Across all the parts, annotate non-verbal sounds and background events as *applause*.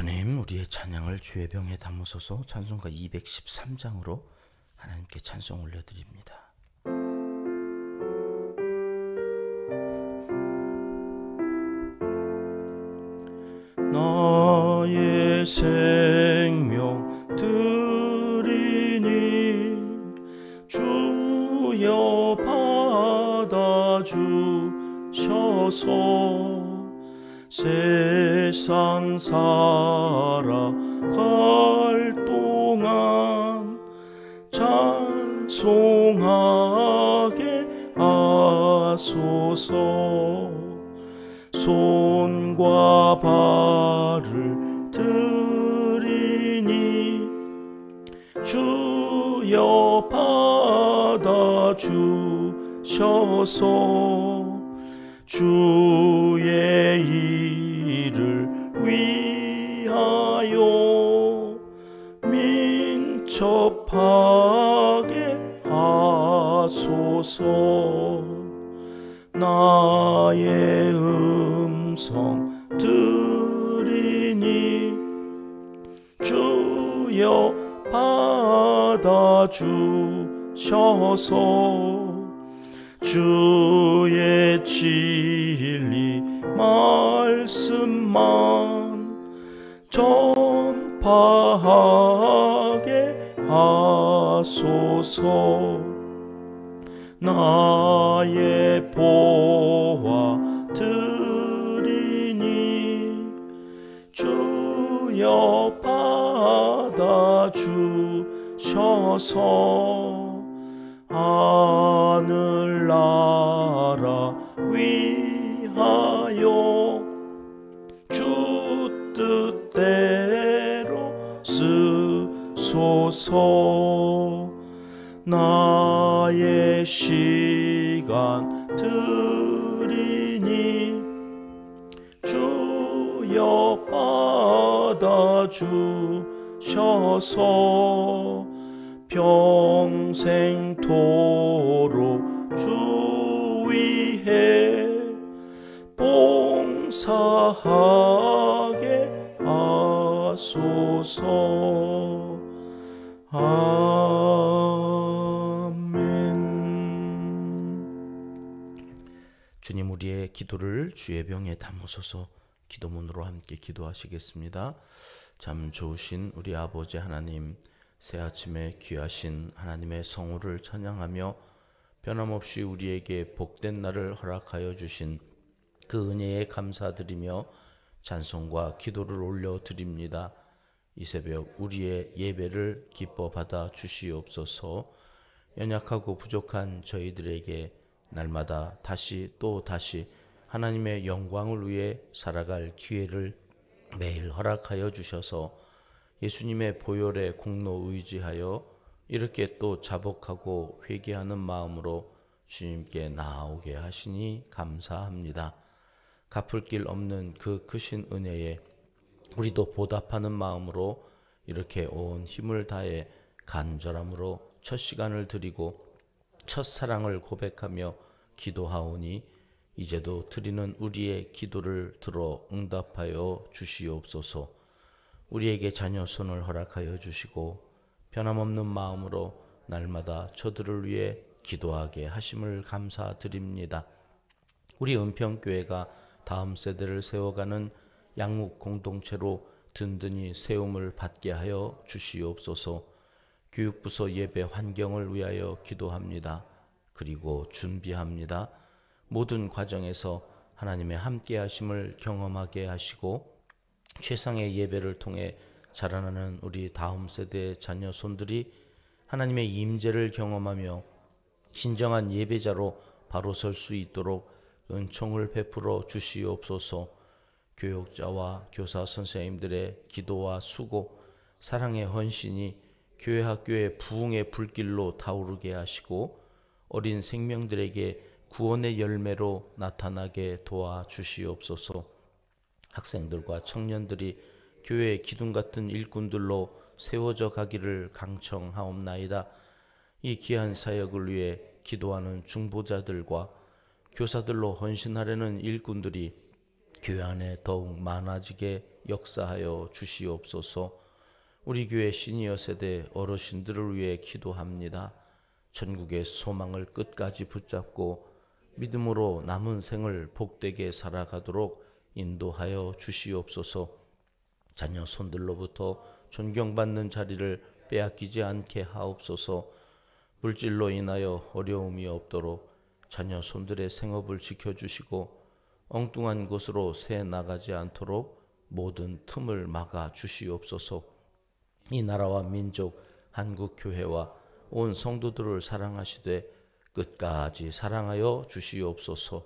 주님 우리의 찬양을 주의 병에 담으소서 찬송가 213장으로 하나님께 찬송 올려드립니다. 하소서. 손과 발을 드리니 주여 받아 주셔서 주의 일을 위하여 민첩하게 하소서 나의 음성 들으니 주여 받아주셔서 주의 진리 말씀만 전파하게 하소서. 나의 보 주여 받아 주셔서 하늘나라 위하여 주 뜻대로 쓰소서. 나의 시간 드리니 주여 받아 주셔서 평생토록 주 위해 봉사하게 하소서. 아멘. 주님 우리의 기도를 주의 병에 담으소서 기도문으로 함께 기도하시겠습니다. 참 좋으신 우리 아버지 하나님 새 아침에 귀하신 하나님의 성호를 찬양하며 변함없이 우리에게 복된 날을 허락하여 주신 그 은혜에 감사드리며 찬송과 기도를 올려 드립니다. 이 새벽 우리의 예배를 기뻐 받아 주시옵소서. 연약하고 부족한 저희들에게 날마다 다시 또 다시 하나님의 영광을 위해 살아갈 기회를 매일 허락하여 주셔서 예수님의 보혈의 공로 의지하여 이렇게 또 자복하고 회개하는 마음으로 주님께 나아오게 하시니 감사합니다. 갚을 길 없는 그 크신 은혜에 우리도 보답하는 마음으로 이렇게 온 힘을 다해 간절함으로 첫 시간을 드리고 첫 사랑을 고백하며 기도하오니 이제도 드리는 우리의 기도를 들어 응답하여 주시옵소서. 우리에게 자녀 손을 허락하여 주시고 변함없는 마음으로 날마다 저들을 위해 기도하게 하심을 감사드립니다. 우리 은평교회가 다음 세대를 세워가는 양육 공동체로 든든히 세움을 받게 하여 주시옵소서. 교육부서 예배 환경을 위하여 기도합니다. 그리고 준비합니다. 모든 과정에서 하나님의 함께 하심을 경험하게 하시고 최상의 예배를 통해 자라나는 우리 다음 세대 자녀 손들이 하나님의 임재를 경험하며 진정한 예배자로 바로 설 수 있도록 은총을 베풀어 주시옵소서. 교육자와 교사 선생님들의 기도와 수고, 사랑의 헌신이 교회 학교의 부흥의 불길로 타오르게 하시고 어린 생명들에게 구원의 열매로 나타나게 도와 주시옵소서. 학생들과 청년들이 교회의 기둥 같은 일꾼들로 세워져 가기를 강청하옵나이다. 이 귀한 사역을 위해 기도하는 중보자들과 교사들로 헌신하려는 일꾼들이 교회 안에 더욱 많아지게 역사하여 주시옵소서. 우리 교회 시니어 세대 어르신들을 위해 기도합니다. 전국의 소망을 끝까지 붙잡고 믿음으로 남은 생을 복되게 살아가도록 인도하여 주시옵소서. 자녀 손들로부터 존경받는 자리를 빼앗기지 않게 하옵소서. 물질로 인하여 어려움이 없도록 자녀 손들의 생업을 지켜주시고 엉뚱한 곳으로 새 나가지 않도록 모든 틈을 막아 주시옵소서. 이 나라와 민족 한국 교회와 온 성도들을 사랑하시되 끝까지 사랑하여 주시옵소서.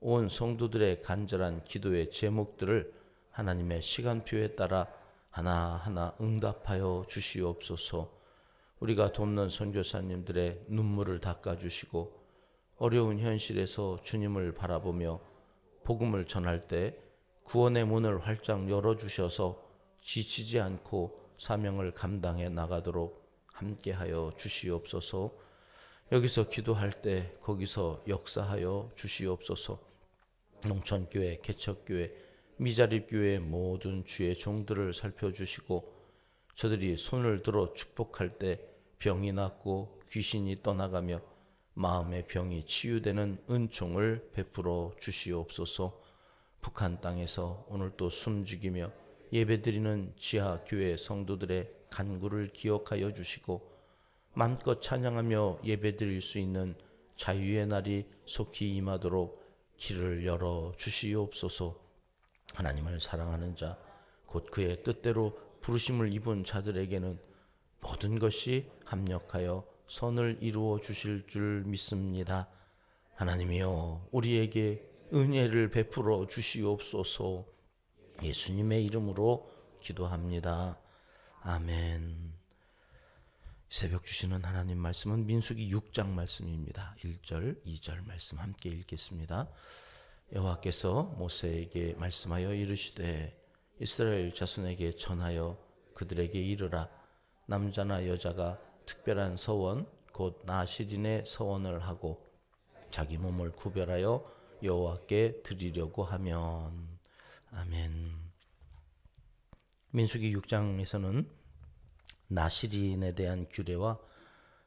온 성도들의 간절한 기도의 제목들을 하나님의 시간표에 따라 하나하나 응답하여 주시옵소서. 우리가 돕는 선교사님들의 눈물을 닦아 주시고 어려운 현실에서 주님을 바라보며 복음을 전할 때 구원의 문을 활짝 열어 주셔서 지치지 않고 사명을 감당해 나가도록 함께하여 주시옵소서. 여기서 기도할 때 거기서 역사하여 주시옵소서. 농촌교회, 개척교회, 미자립교회 모든 주의 종들을 살펴주시고 저들이 손을 들어 축복할 때 병이 낫고 귀신이 떠나가며 마음의 병이 치유되는 은총을 베풀어 주시옵소서. 북한 땅에서 오늘 또 숨죽이며 예배드리는 지하 교회 성도들의 간구를 기억하여 주시고 마음껏 찬양하며 예배드릴 수 있는 자유의 날이 속히 임하도록 길을 열어 주시옵소서. 하나님을 사랑하는 자, 곧 그의 뜻대로 부르심을 입은 자들에게는 모든 것이 합력하여 선을 이루어 주실 줄 믿습니다. 하나님이여, 우리에게 은혜를 베풀어 주시옵소서. 예수님의 이름으로 기도합니다. 아멘. 새벽 주시는 하나님 말씀은 민수기 6장 말씀입니다. 1절, 2절 말씀 함께 읽겠습니다. 여호와께서 모세에게 말씀하여 이르시되 이스라엘 자손에게 전하여 그들에게 이르라 남자나 여자가 특별한 서원 곧 나시린의 서원을 하고 자기 몸을 구별하여 여호와께 드리려고 하면 아멘. 민수기 6장에서는 나시린에 대한 규례와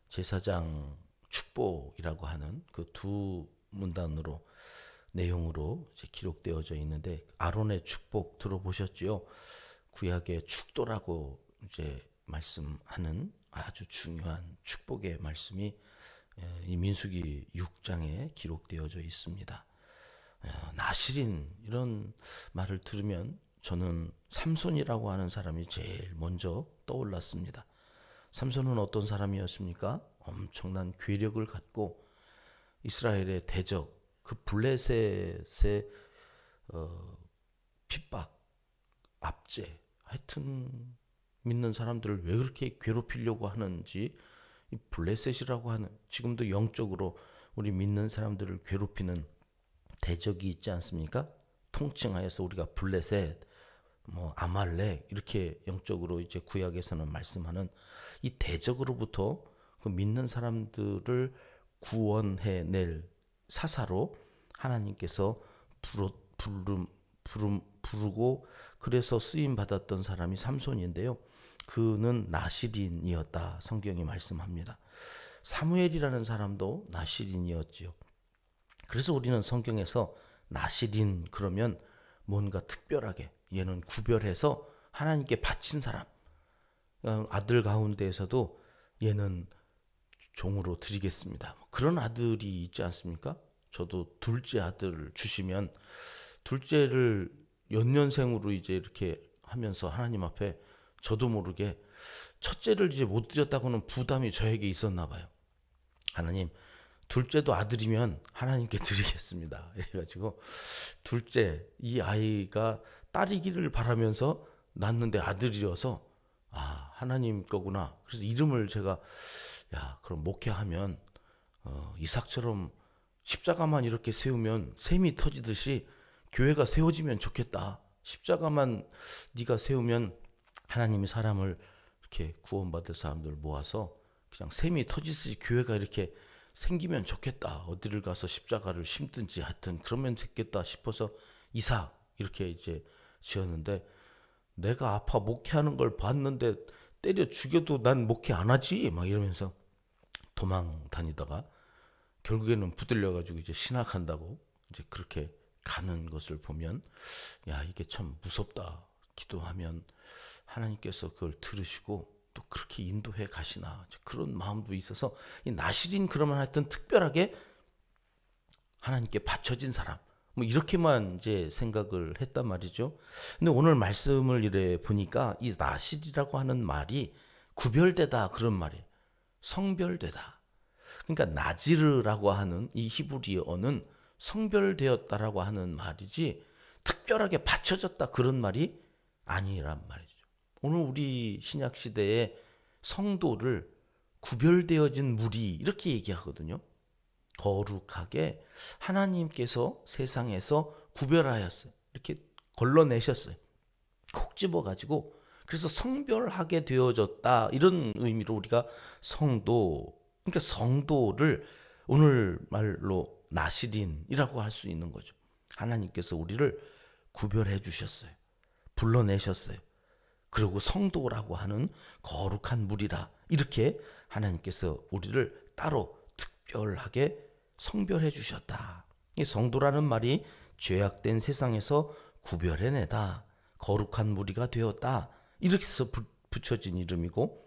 제사장 축복이라고 하는 그 두 문단으로 내용으로 기록되어져 있는데 아론의 축복 들어보셨지요? 구약의 축도라고 이제 말씀하는 아주 중요한 축복의 말씀이 이 민수기 6장에 기록되어져 있습니다. 나시린 이런 말을 들으면 저는 삼손이라고 하는 사람이 제일 먼저 떠올랐습니다. 삼손은 어떤 사람이었습니까? 엄청난 괴력을 갖고 이스라엘의 대적 그 블레셋의 어, 핍박, 압제, 하여튼 믿는 사람들을 왜 그렇게 괴롭히려고 하는지 이 블레셋이라고 하는 지금도 영적으로 우리 믿는 사람들을 괴롭히는 대적이 있지 않습니까? 통칭하여서 우리가 블레셋, 뭐 아말렉 이렇게 영적으로 이제 구약에서는 말씀하는 이 대적으로부터 그 믿는 사람들을 구원해 낼 사사로 하나님께서 부르, 부름, 부름, 부르고 그래서 쓰임 받았던 사람이 삼손인데요. 그는 나시린이었다. 성경이 말씀합니다. 사무엘이라는 사람도 나시린이었지요. 그래서 우리는 성경에서 나시린 그러면 뭔가 특별하게 얘는 구별해서 하나님께 바친 사람. 어, 아들 가운데에서도 얘는 종으로 드리겠습니다. 뭐 그런 아들이 있지 않습니까? 저도 둘째 아들을 주시면 둘째를 연년생으로 이제 이렇게 하면서 하나님 앞에 저도 모르게 첫째를 이제 못 드렸다고는 부담이 저에게 있었나 봐요. 하나님, 둘째도 아들이면 하나님께 *laughs* 드리겠습니다. 이래가지고 둘째 이 아이가 딸이기를 바라면서 낳는데 아들이어서 아 하나님 거구나. 그래서 이름을 제가 야 그럼 목회하면 어, 이삭처럼 십자가만 이렇게 세우면 샘이 터지듯이 교회가 세워지면 좋겠다. 십자가만 네가 세우면 하나님이 사람을 이렇게 구원받을 사람들 모아서 그냥 샘이 터지듯이 교회가 이렇게 생기면 좋겠다. 어디를 가서 십자가를 심든지 하여튼 그러면 됐겠다 싶어서 이삭 이렇게 이제 지었는데 내가 아파 목회하는 걸 봤는데 때려 죽여도 난 목회 안 하지? 막 이러면서 도망 다니다가 결국에는 붙들려 가지고 이제 신학한다고 이제 그렇게 가는 것을 보면 야 이게 참 무섭다 기도하면 하나님께서 그걸 들으시고 또 그렇게 인도해 가시나. 그런 마음도 있어서 이 나시린 그러면 하여튼 특별하게 하나님께 바쳐진 사람 뭐 이렇게만 이제 생각을 했단 말이죠. 근데 오늘 말씀을 이래 보니까 이 나실이라고 하는 말이 구별되다 그런 말이에요. 성별되다. 그러니까 나지르라고 하는 이 히브리어는 성별되었다라고 하는 말이지 특별하게 받쳐졌다 그런 말이 아니란 말이죠. 오늘 우리 신약 시대에 성도를 구별되어진 무리 이렇게 얘기하거든요. 거룩하게 하나님께서 세상에서 구별하였어요. 이렇게 걸러내셨어요. 콕 집어가지고 그래서 성별하게 되어졌다 이런 의미로 우리가 성도 그러니까 성도를 오늘 말로 나시린이라고 할 수 있는 거죠. 하나님께서 우리를 구별해 주셨어요. 불러내셨어요. 그리고 성도라고 하는 거룩한 무리라 이렇게 하나님께서 우리를 따로 특별하게 성별해 주셨다. 이 성도라는 말이 죄악된 세상에서 구별해내다. 거룩한 무리가 되었다. 이렇게 해서 붙여진 이름이고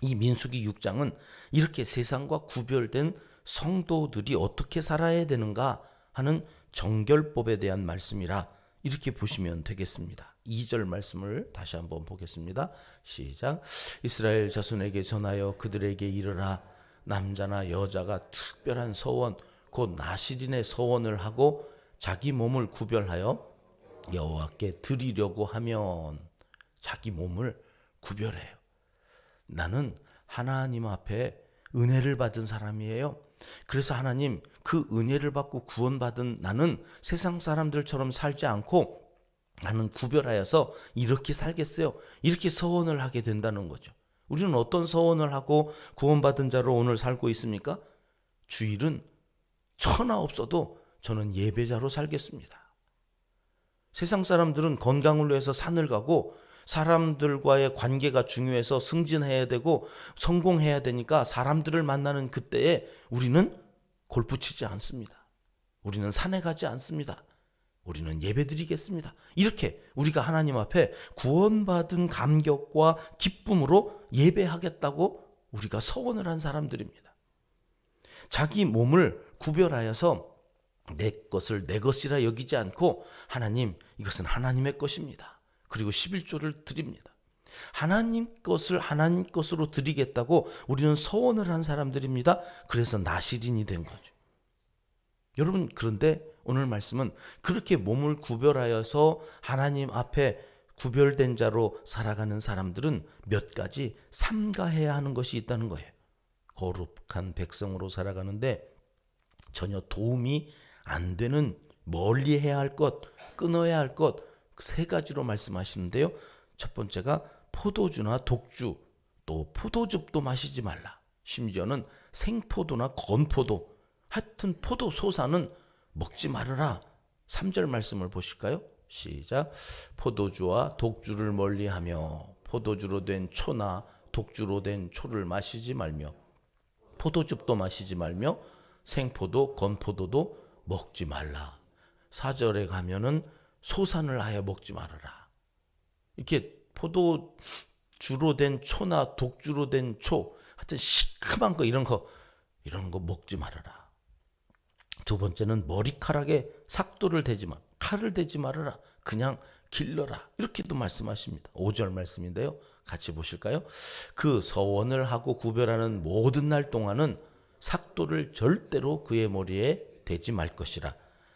이 민수기 6장은 이렇게 세상과 구별된 성도들이 어떻게 살아야 되는가 하는 정결법에 대한 말씀이라 이렇게 보시면 되겠습니다. 2절 말씀을 다시 한번 보겠습니다. 시작. 이스라엘 자손에게 전하여 그들에게 이르라 남자나 여자가 특별한 서원 곧 나시린의 서원을 하고 자기 몸을 구별하여 여호와께 드리려고 하면 자기 몸을 구별해요. 나는 하나님 앞에 은혜를 받은 사람이에요. 그래서 하나님 그 은혜를 받고 구원받은 나는 세상 사람들처럼 살지 않고 나는 구별하여서 이렇게 살겠어요. 이렇게 서원을 하게 된다는 거죠. 우리는 어떤 서원을 하고 구원받은 자로 오늘 살고 있습니까? 주일은 천하 없어도 저는 예배자로 살겠습니다. 세상 사람들은 건강을 위해서 산을 가고 사람들과의 관계가 중요해서 승진해야 되고 성공해야 되니까 사람들을 만나는 그때에 우리는 골프 치지 않습니다. 우리는 산에 가지 않습니다. 우리는 예배드리겠습니다. 이렇게 우리가 하나님 앞에 구원받은 감격과 기쁨으로 예배하겠다고 우리가 서원을 한 사람들입니다. 자기 몸을 구별하여서 내 것을 내 것이라 여기지 않고 하나님 이것은 하나님의 것입니다. 그리고 11조를 드립니다. 하나님 것을 하나님 것으로 드리겠다고 우리는 서원을 한 사람들입니다. 그래서 나시린이 된 거죠. 여러분 그런데 오늘 말씀은 그렇게 몸을 구별하여서 하나님 앞에 구별된 자로 살아가는 사람들은 몇 가지 삼가해야 하는 것이 있다는 거예요. 거룩한 백성으로 살아가는데 전혀 도움이 안 되는 멀리 해야 할 것, 끊어야 할 것 세 가지로 말씀하시는데요. 첫 번째가 포도주나 독주, 또 포도즙도 마시지 말라. 심지어는 생포도나 건포도, 하여튼 포도 소사는 먹지 말아라. 3절 말씀을 보실까요? 시작. 포도주와 독주를 멀리하며 포도주로 된 초나 독주로 된 초를 마시지 말며 포도즙도 마시지 말며 생포도 건포도도 먹지 말라. 4절에 가면은 소산을 하여 먹지 말아라. 이렇게 포도주로 된 초나 독주로 된 초, 하여튼 시큼한 거 이런 거 이런 거 먹지 말아라. 두 번째는 머리카락에 삭도를 대지 마. 칼을 대지 말아라. 그냥 길러라. 이렇게도 말씀하십니다. 5절 말씀인데요. 같이 보실까요? 그 서원을 하고 구별하는 모든 날 동안은 삭도를 절대로 그의 머리에 대지 말 것이라.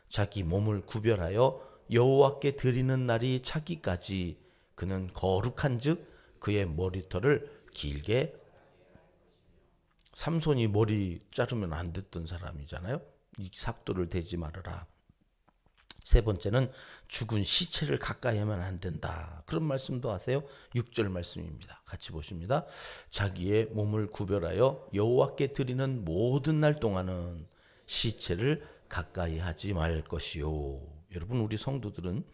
자기 몸을 구별하여 여호와께 드리는 날이 차기까지 그는 거룩한즉 그의 머리털을 길게 삼손이 머리 자르면 안 됐던 사람이잖아요. 이 삭도를 대지 말아라. 세 번째는 죽은 시체를 가까이 하면 안 된다. 그런 말씀도 하세요. 6절 말씀입니다. 같이 보십니다. 자기의 몸을 구별하여 여호와께 드리는 모든 날 동안은 시체를 가까이 하지 말 것이요. 여러분 우리 성도들은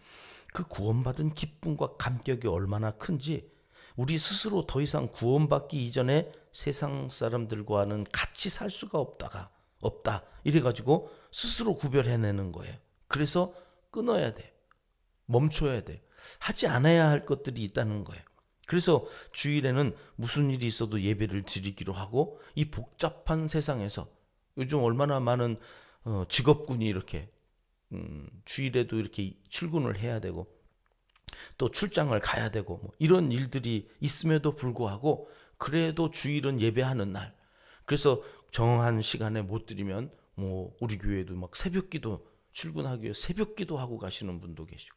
그 구원받은 기쁨과 감격이 얼마나 큰지 우리 스스로 더 이상 구원받기 이전에 세상 사람들과는 같이 살 수가 없다가 없다 이래 가지고 스스로 구별해내는 거예요. 그래서 끊어야 돼. 멈춰야 돼. 하지 않아야 할 것들이 있다는 거예요. 그래서 주일에는 무슨 일이 있어도 예배를 드리기로 하고 이 복잡한 세상에서 요즘 얼마나 많은 어, 직업군이 이렇게 음, 주일에도 이렇게 출근을 해야 되고 또 출장을 가야 되고 뭐 이런 일들이 있음에도 불구하고 그래도 주일은 예배하는 날. 그래서 정한 시간에 못 드리면 뭐 우리 교회도 막 새벽기도 출근하기 위해 새벽기도 하고 가시는 분도 계시고.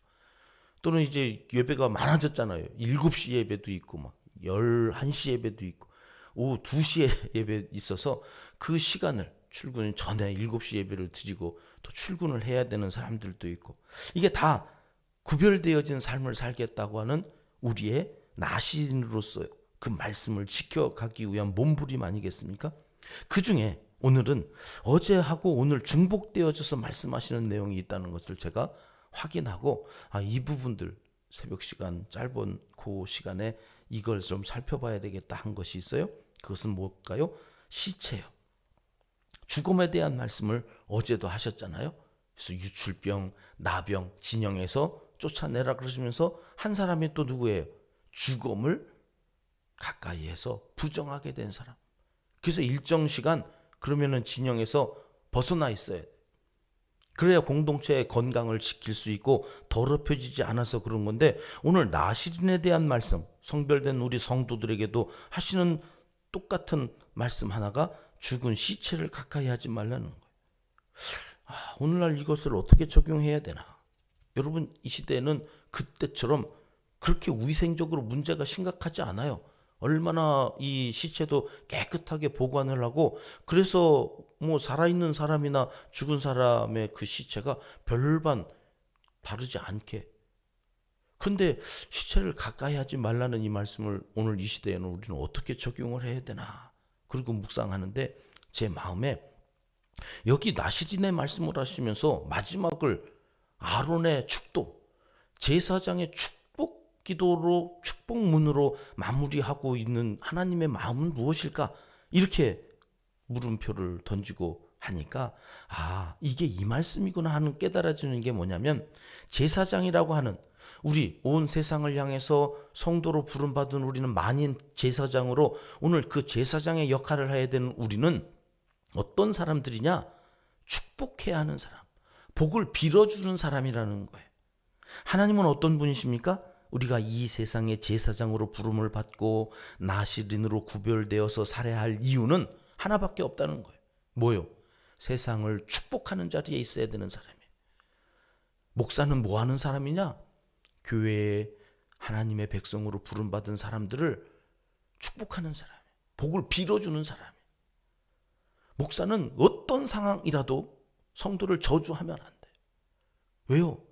또는 이제 예배가 많아졌잖아요. 7시 예배도 있고 막 11시 예배도 있고 오후 2시에 *laughs* 예배 있어서 그 시간을 출근 전에 7시 예배를 드리고 또 출근을 해야 되는 사람들도 있고. 이게 다 구별되어진 삶을 살겠다고 하는 우리의 나신으로서 그 말씀을 지켜가기 위한 몸부림 아니겠습니까? 그 중에 오늘은 어제하고 오늘 중복되어져서 말씀하시는 내용이 있다는 것을 제가 확인하고 아, 이 부분들 새벽 시간 짧은 그 시간에 이걸 좀 살펴봐야 되겠다 한 것이 있어요. 그것은 뭘까요? 시체요. 죽음에 대한 말씀을 어제도 하셨잖아요. 그래서 유출병, 나병, 진영에서 쫓아내라 그러시면서 한 사람이 또 누구예요? 죽음을 가까이에서 부정하게 된 사람. 그래서 일정 시간 그러면은 진영에서 벗어나 있어야 돼. 그래야 공동체의 건강을 지킬 수 있고 더럽혀지지 않아서 그런 건데 오늘 나시린에 대한 말씀 성별된 우리 성도들에게도 하시는 똑같은 말씀 하나가 죽은 시체를 가까이 하지 말라는 거예요. 아, 오늘날 이것을 어떻게 적용해야 되나? 여러분 이 시대에는 그때처럼 그렇게 위생적으로 문제가 심각하지 않아요. 얼마나 이 시체도 깨끗하게 보관을 하고 그래서 뭐 살아있는 사람이나 죽은 사람의 그 시체가 별반 다르지 않게. 근데 시체를 가까이 하지 말라는 이 말씀을 오늘 이 시대에는 우리는 어떻게 적용을 해야 되나 그리고 묵상하는데 제 마음에 여기 나시진의 말씀을 하시면서 마지막을 아론의 축도 제사장의 축복 기도로 축복문으로 마무리하고 있는 하나님의 마음은 무엇일까? 이렇게 물음표를 던지고 하니까 아 이게 이 말씀이구나 하는 깨달아지는 게 뭐냐면 제사장이라고 하는 우리 온 세상을 향해서 성도로 부름받은 우리는 만인 제사장으로 오늘 그 제사장의 역할을 해야 되는 우리는 어떤 사람들이냐 축복해야 하는 사람 복을 빌어주는 사람이라는 거예요 하나님은 어떤 분이십니까? 우리가 이 세상의 제사장으로 부름을 받고 나시린으로 구별되어서 살아야 할 이유는 하나밖에 없다는 거예요. 뭐요? 세상을 축복하는 자리에 있어야 되는 사람이에요. 목사는 뭐 하는 사람이냐? 교회에 하나님의 백성으로 부름받은 사람들을 축복하는 사람이에요. 복을 빌어주는 사람이에요. 목사는 어떤 상황이라도 성도를 저주하면 안 돼요. 왜요?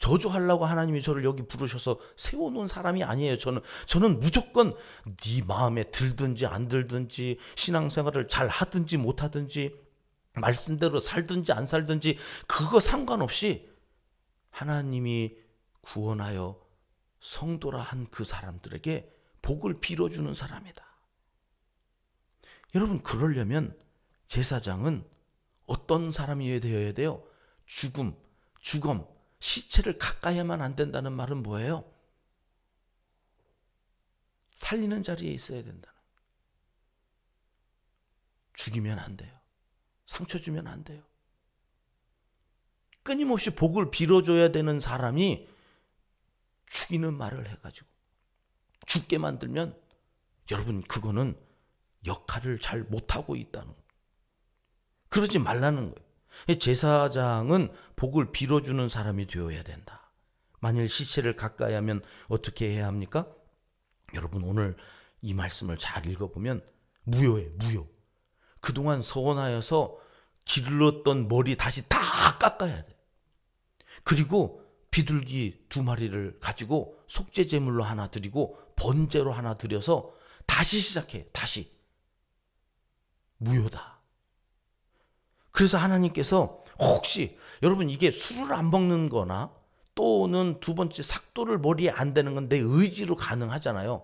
저주하려고 하나님이 저를 여기 부르셔서 세워놓은 사람이 아니에요. 저는 저는 무조건 네 마음에 들든지 안 들든지 신앙생활을 잘 하든지 못 하든지 말씀대로 살든지 안 살든지 그거 상관없이 하나님이 구원하여 성도라 한 그 사람들에게 복을 빌어주는 사람이다. 여러분 그러려면 제사장은 어떤 사람이 되어야 돼요? 죽음, 죽음, 시체를 가까이 하면 안 된다는 말은 뭐예요? 살리는 자리에 있어야 된다는. 죽이면 안 돼요. 상처 주면 안 돼요. 끊임없이 복을 빌어줘야 되는 사람이 죽이는 말을 해가지고 죽게 만들면 여러분 그거는 역할을 잘 못하고 있다는 그러지 말라는 거예요. 제사장은 복을 빌어주는 사람이 되어야 된다. 만일 시체를 가까이 하면 어떻게 해야 합니까? 여러분 오늘 이 말씀을 잘 읽어보면 무효예요. 무효. 그동안 서원하여서 길렀던 머리 다시 다 깎아야 돼. 그리고 비둘기 두 마리를 가지고 속죄 제물로 하나 드리고 번제로 하나 드려서 다시 시작해. 다시. 무효다. 그래서 하나님께서 혹시 여러분 이게 술을 안 먹는 거나 또는 두 번째 삭도를 머리에 안 대는 건 내 의지로 가능하잖아요.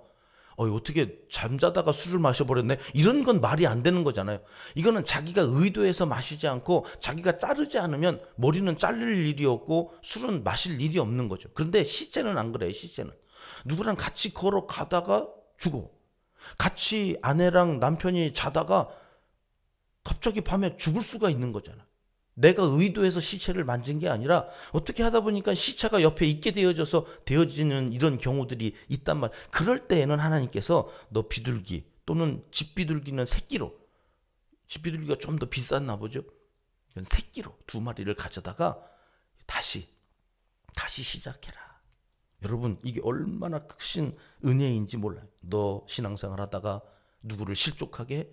어, 어떻게 잠자다가 술을 마셔버렸네? 이런 건 말이 안 되는 거잖아요. 이거는 자기가 의도해서 마시지 않고 자기가 자르지 않으면 머리는 잘릴 일이 없고 술은 마실 일이 없는 거죠. 그런데 시체는 안 그래요, 시체는. 누구랑 같이 걸어가다가 죽어. 같이 아내랑 남편이 자다가 갑자기 밤에 죽을 수가 있는 거잖아. 내가 의도해서 시체를 만진 게 아니라 어떻게 하다 보니까 시체가 옆에 있게 되어져서 되어지는 이런 경우들이 있단 말. 그럴 때에는 하나님께서 너 비둘기 또는 집 비둘기는 새끼로 집 비둘기가 좀 더 비쌌나 보죠. 새끼로 두 마리를 가져다가 다시 다시 시작해라. 여러분 이게 얼마나 크신 은혜인지 몰라요. 너 신앙생활 하다가 누구를 실족하게 해?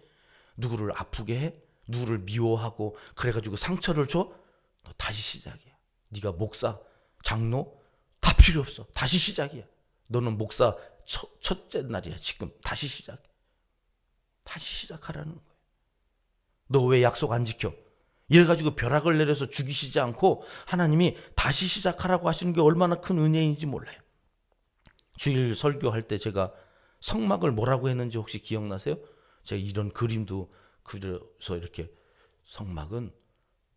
누구를 아프게 해? 누구를 미워하고 그래가지고 상처를 줘? 너 다시 시작이야. 네가 목사, 장로 다 필요 없어. 다시 시작이야. 너는 목사 첫, 첫째 날이야. 지금 다시 시작. 다시 시작하라는 거예요. 너왜 약속 안 지켜? 이래가지고 벼락을 내려서 죽이시지 않고 하나님이 다시 시작하라고 하시는 게 얼마나 큰 은혜인지 몰라요. 주일 설교할 때 제가 성막을 뭐라고 했는지 혹시 기억나세요? 제가 이런 그림도 그래서 이렇게 성막은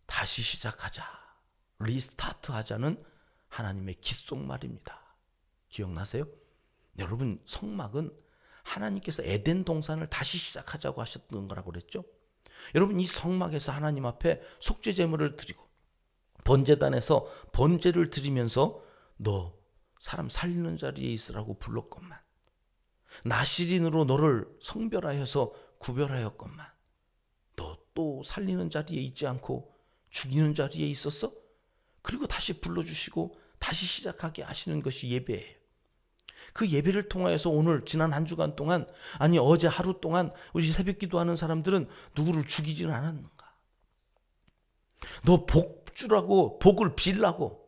다시 시작하자. 리스타트 하자는 하나님의 귓속말입니다. 기억나세요? 여러분, 성막은 하나님께서 에덴 동산을 다시 시작하자고 하셨던 거라고 그랬죠? 여러분, 이 성막에서 하나님 앞에 속죄 제물을 드리고 번제단에서 번제를 드리면서 너 사람 살리는 자리에 있으라고 불렀건만 나시린으로 너를 성별하여서 구별하였건만 또 살리는 자리에 있지 않고 죽이는 자리에 있었어? 그리고 다시 불러주시고 다시 시작하게 하시는 것이 예배예요. 그 예배를 통하여서 오늘 지난 한 주간 동안 아니 어제 하루 동안 우리 새벽 기도하는 사람들은 누구를 죽이지는 않았는가? 너 복 주라고 복을 빌라고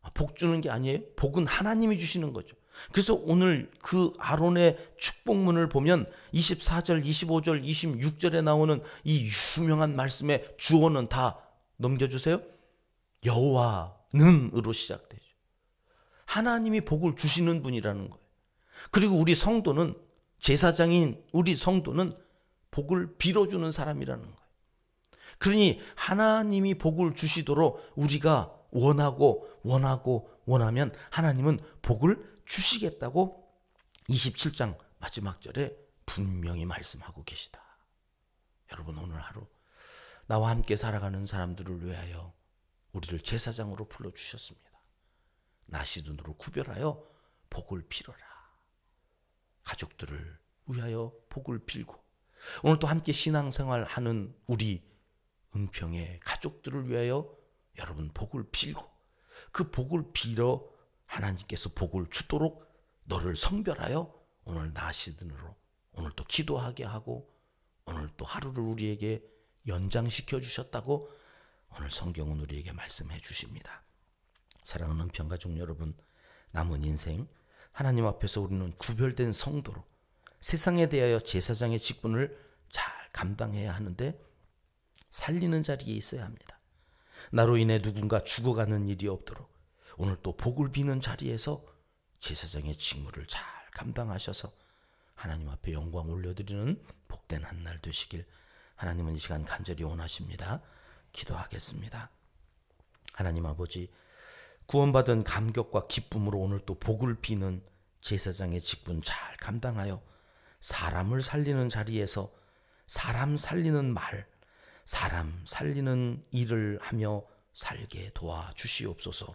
아, 복 주는 게 아니에요. 복은 하나님이 주시는 거죠. 그래서 오늘 그 아론의 축복문을 보면 24절, 25절, 26절에 나오는 이 유명한 말씀의 주어는 다 넘겨주세요. 여호와는으로 시작되죠. 하나님이 복을 주시는 분이라는 거예요. 그리고 우리 성도는 제사장인 우리 성도는 복을 빌어주는 사람이라는 거예요. 그러니 하나님이 복을 주시도록 우리가 원하고 원하고 원하면 하나님은 복을 주시겠다고 27장 마지막 절에 분명히 말씀하고 계시다. 여러분 오늘 하루 나와 함께 살아가는 사람들을 위하여 우리를 제사장으로 불러 주셨습니다. 나시 눈으로 구별하여 복을 빌어라. 가족들을 위하여 복을 빌고 오늘 또 함께 신앙생활 하는 우리 은평의 가족들을 위하여 여러분 복을 빌고 그 복을 빌어 하나님께서 복을 주도록 너를 성별하여 오늘 나시든으로 오늘 또 기도하게 하고 오늘 또 하루를 우리에게 연장시켜 주셨다고 오늘 성경은 우리에게 말씀해 주십니다. 사랑하는 평가족 여러분, 남은 인생 하나님 앞에서 우리는 구별된 성도로 세상에 대하여 제사장의 직분을 잘 감당해야 하는데 살리는 자리에 있어야 합니다. 나로 인해 누군가 죽어가는 일이 없도록 오늘 또 복을 비는 자리에서 제사장의 직무를 잘 감당하셔서 하나님 앞에 영광 올려드리는 복된 한 날 되시길 하나님은 이 시간 간절히 원하십니다. 기도하겠습니다. 하나님 아버지 구원받은 감격과 기쁨으로 오늘 또 복을 비는 제사장의 직분 잘 감당하여 사람을 살리는 자리에서 사람 살리는 말, 사람 살리는 일을 하며 살게 도와 주시옵소서.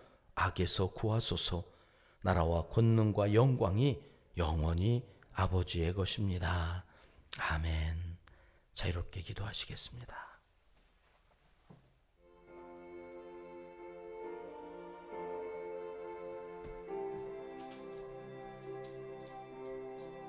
악에서 구하소서 나라와 권능과 영광이 영원히 아버지의 것입니다. 아멘. 자유롭게 기도하시겠습니다.